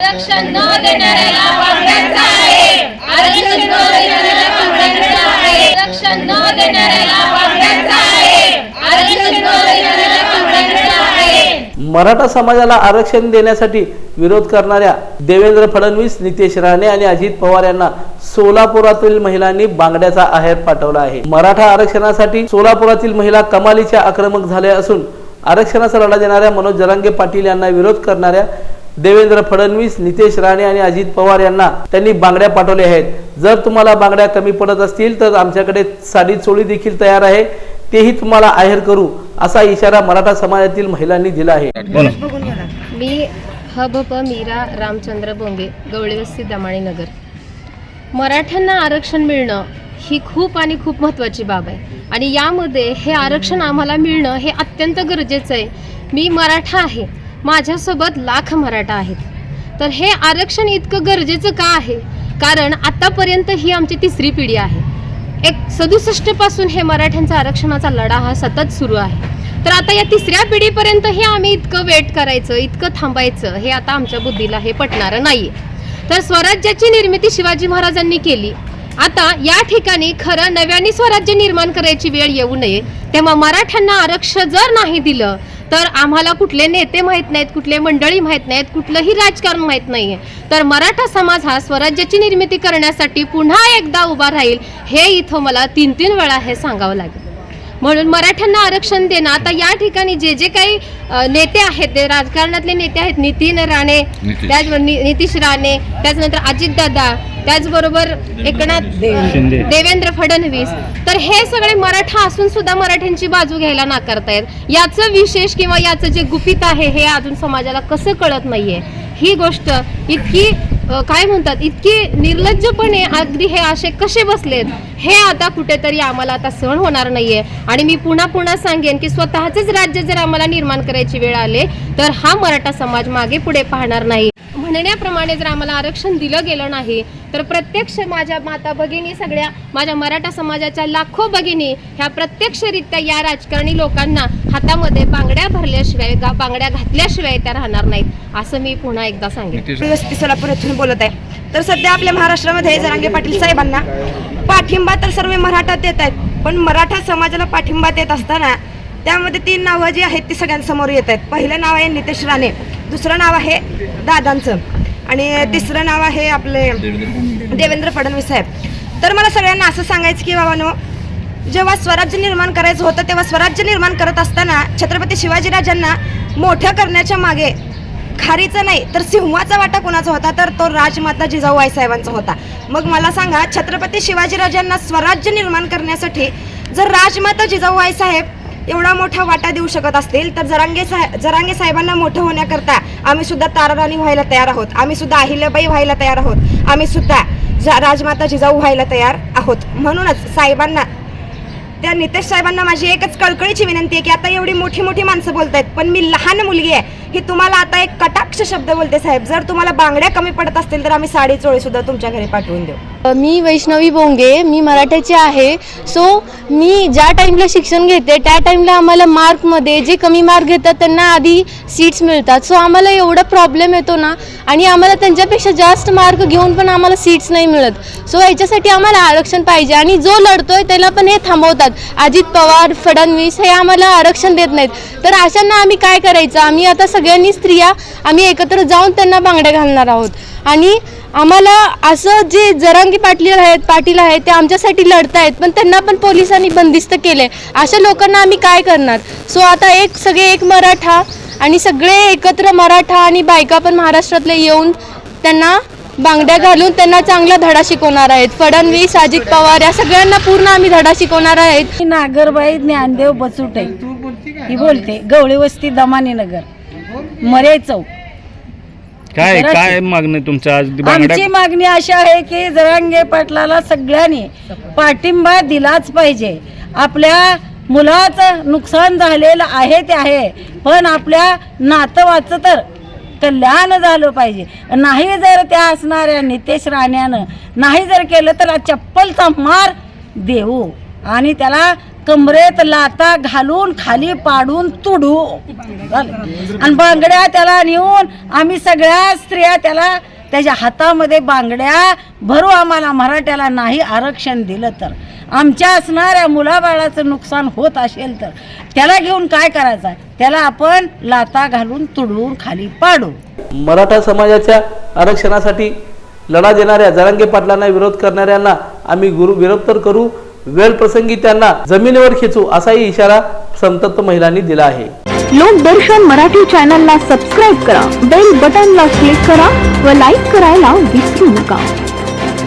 आरक्षण न देणाऱ्याला वागण्याचा आहे आरक्षण न देणाऱ्याला वागण्याचा आहे आरक्षण न देणाऱ्याला वागण्याचा आहे आरक्षण न देणाऱ्याला वागण्याचा आहे मराठा समाजाला आरक्षण देण्यासाठी विरोध करणाऱ्या देवेंद्र फडणवीस नितेश राणे आणि अजित पवार यांना सोलापुरातील महिलांनी बांगड्याचा आहेर पाठवला आहे. मराठा आरक्षणासाठी सोलापुरातील महिला कमालीच्या आक्रमक झाल्या असून आरक्षणाचा लढा देणाऱ्या मनोज जरांगे पाटील यांना विरोध करणाऱ्या देवेंद्र फडणवीस नितेश राणे आणि अजित पवार यांना त्यांनी बांगड्या पाठवल्या आहेत. जर तुम्हाला बांगड्या कमी पडत असतील तर आमच्याकडे साडी चोळी देखील तयार आहे. तेही तुम्हाला आहेर करू. असा इशारा मराठा समाजातील महिलांनी दिला आहे. मी हबप मीरा रामचंद्र बोंगे गवळीवस्ती दमाणी नगर. मराठ्यांना आरक्षण मिळणं ही खूप आणि खूप महत्त्वाची बाब आहे. आणि यामध्ये हे आरक्षण आम्हाला मिळणं हे अत्यंत गरजेचं आहे. मी मराठा आहे. माझ्यासोबत लाख मराठा आहेत. तर हे आरक्षण इतकं गरजेचं का आहे? कारण आतापर्यंत ही आमची तिसरी पिढी आहे. एक सदुसष्टपासून हे मराठ्यांचा आरक्षणाचा लढा हा सतत सुरू आहे. तर आता या तिसऱ्या पिढीपर्यंत हे आम्ही इतकं वेट करायचं इतकं थांबायचं हे आता आमच्या बुद्धीला हे पटणारं नाही तर स्वराज्याची निर्मिती शिवाजी महाराजांनी केली. आता या ठिकाणी खरं नव्याने स्वराज्य निर्माण करायची वेळ येऊ नये तेव्हा मराठ्यांना आरक्षण जर नाही दिलं तर आम्हाला कुठले नेते माहीत नाहीत कुठले मंडळी माहीत नाहीत कुठलंही राजकारण माहीत नाहीये. तर मराठा समाज हा स्वराज्याची निर्मिती करण्यासाठी पुन्हा एकदा उभा राहील हे इथं मला तीन तीन वेळा हे सांगावं लागेल. म्हणून मराठ्यांना आरक्षण देणं. आता या ठिकाणी जे जे काही नेते आहेत ते राजकारणातले नेते आहेत नितीन राणे नितीश. त्याचबरोबर नि- नितीश राणे त्याचनंतर अजितदादा त्याचबरोबर एकनाथ शिंदे. देवेंद्र फडणवीस. तर हे सगळे मराठा असून सुद्धा मराठ्यांची बाजू घ्यायला नाकारतायत. याचं विशेष किंवा याचं जे गुपित आहे हे अजून समाजाला कसं कळत नाहीये? ही गोष्ट इतकी काय म्हणतात इतकी निर्लज्जपणे अगदी हे असे कसे बसलेत? हे आता कुठेतरी आम्हाला आता सहन होणार नाहीये. आणि मी पुन्हा पुन्हा सांगेन की स्वतःच राज्य जर आम्हाला निर्माण करायची वेळ आले तर हा मराठा समाज मागे पुढे पाहणार नाही. म्हणण्याप्रमाणे जर आम्हाला आरक्षण दिलं गेलं नाही तर प्रत्यक्ष माझ्या माता भगिनी सगळ्या माझ्या मराठा समाजाच्या लाखो भगिनी ह्या प्रत्यक्षरित्या या राजकारणी लोकांना हातामध्ये बांगड्या भरल्याशिवाय बांगड्या घातल्याशिवाय त्या राहणार नाहीत असं मी पुन्हा एकदा वस्ती सोलापूर येथून बोलत आहे. तर सध्या आपल्या महाराष्ट्रामध्ये जरांगे पाटील साहेबांना पाठिंबा तर सर्व मराठा देत आहेत पण मराठा समाजाला पाठिंबा देत असताना त्यामध्ये तीन नावं जी आहेत ती सगळ्यांसमोर येत आहेत. पहिलं नाव आहे नितेश राणे. दुसरं नाव आहे दादांचं. आणि तिसरं नाव आहे आपले देवेंद्र फडणवीस साहेब. तर मला सगळ्यांना असं सांगायचं की बाबानो जेव्हा स्वराज्य निर्माण करायचं होतं तेव्हा स्वराज्य निर्माण करत असताना छत्रपती शिवाजीराजांना मोठं करण्याच्या मागे खारीचा नाही तर सिंहाचा वाटा कोणाचा होता? तर तो राजमाता जिजाऊ साहेबांचा होता. मग मला सांगा छत्रपती शिवाजीराजांना स्वराज्य निर्माण करण्यासाठी जर राजमाता जिजाऊ साहेब एवढा मोठा वाटा देऊ शकत असतील तर जरांगे साहेब जरांगे साहेबांना मोठं होण्याकरता आम्ही सुद्धा ताराराणी व्हायला तयार आहोत. आम्ही सुद्धा अहिल्याबाई व्हायला तयार आहोत. आम्ही सुद्धा जा राजमाता जिजाऊ व्हायला तयार आहोत. म्हणूनच साहेबांना त्या नितेश साहेबांना माझी एकच कळकळीची विनंती आहे की आता एवढी मोठी मोठी माणसं बोलत आहेत पण मी लहान मुलगी आहे. ही तुम्हाला आता एक कटाक्ष शब्द बोलते साहेब. जर तुम्हाला बांगड्या कमी पडत असतील तर आम्ही साडी चोळी सुद्धा तुमच्या घरी पाठवून देऊ. मी वैष्णवी बोंगे मी मराठ्याची आहे. सो मी ज्या टाईमला शिक्षण घेते त्या टाईमला आम्हाला मार्कमध्ये जे कमी मार्क घेतात त्यांना आधी सीट्स मिळतात. सो आम्हाला एवढा प्रॉब्लेम येतो ना आणि आम्हाला त्यांच्यापेक्षा जास्त मार्क घेऊन पण आम्हाला सीट्स नाही मिळत. सो याच्यासाठी आम्हाला आरक्षण पाहिजे. आणि जो लढतोय त्याला पण हे थांबवतात. अजित पवार फडणवीस हे आम्हाला आरक्षण देत नाहीत. तर अशांना आम्ही काय करायचं? आम्ही आता सगळ्यांनी स्त्रिया आम्ही एकत्र जाऊन त्यांना बांगड्या घालणार आहोत. आणि आम्हाला असं जे जरांगी पाटील आहेत पाटील आहेत ते आमच्यासाठी लढतायत पण त्यांना पण पोलिसांनी बंदिस्त केले अशा लोकांना आम्ही काय करणार? सो आता एक सगळे एक मराठा आणि सगळे एकत्र मराठा आणि बायका पण महाराष्ट्रातले येऊन त्यांना बांगड्या घालून त्यांना चांगला धडा शिकवणार आहेत. फडणवीस अजित पवार या सगळ्यांना पूर्ण आम्ही धडा शिकवणार आहेत. नागरबाई ज्ञानदेव बचुटे ही बोलते. गवळी वस्ती दमानी नगर मरे चौक काय जरा- काय मागणं तुमच्या आज? आमची बांगड्या मागणी अशी आहे की जरांगे पाटलाला सगळ्यांनी पाठिंबा दिलाच पाहिजे. आपल्या मुलाचं नुकसान झालेलं आहे ते आहे पण आपल्या नातवाचं तर कल्याण झालं पाहिजे. नाही जर त्या असणाऱ्या नितेश राण्यानं नाही जर केलं तर चप्पलचा मार देऊ. आणि त्याला कमरेत लाता घालून खाली पाडून तुडू. आणि बांगड्या त्याला नेऊन आम्ही सगळ्या स्त्रिया त्याला त्याच्या हातामध्ये बांगड्या भरू. आम्हाला मराठ्याला नाही आरक्षण दिलं तर. आमच्या असणाऱ्या मुलाबाळाचं नुकसान होत असेल तर. त्याला घेऊन काय करायचं आहे? त्याला आपण लाता घालून तुडवून खाली पाडू. मराठा समाजाच्या आरक्षणासाठी लढा देणाऱ्या जरांगे पाटलांना विरोध करणाऱ्यांना आम्ही गुरु विरोध तर करू वेळ प्रसंगी त्यांना जमिनीवर खेचू असाही इशारा संतप्त महिलांनी दिला आहे. लोकदर्शन मराठी चॅनलला सबस्क्राईब करा बेल बटनला क्लिक करा व लाईक करायला विसरू नका.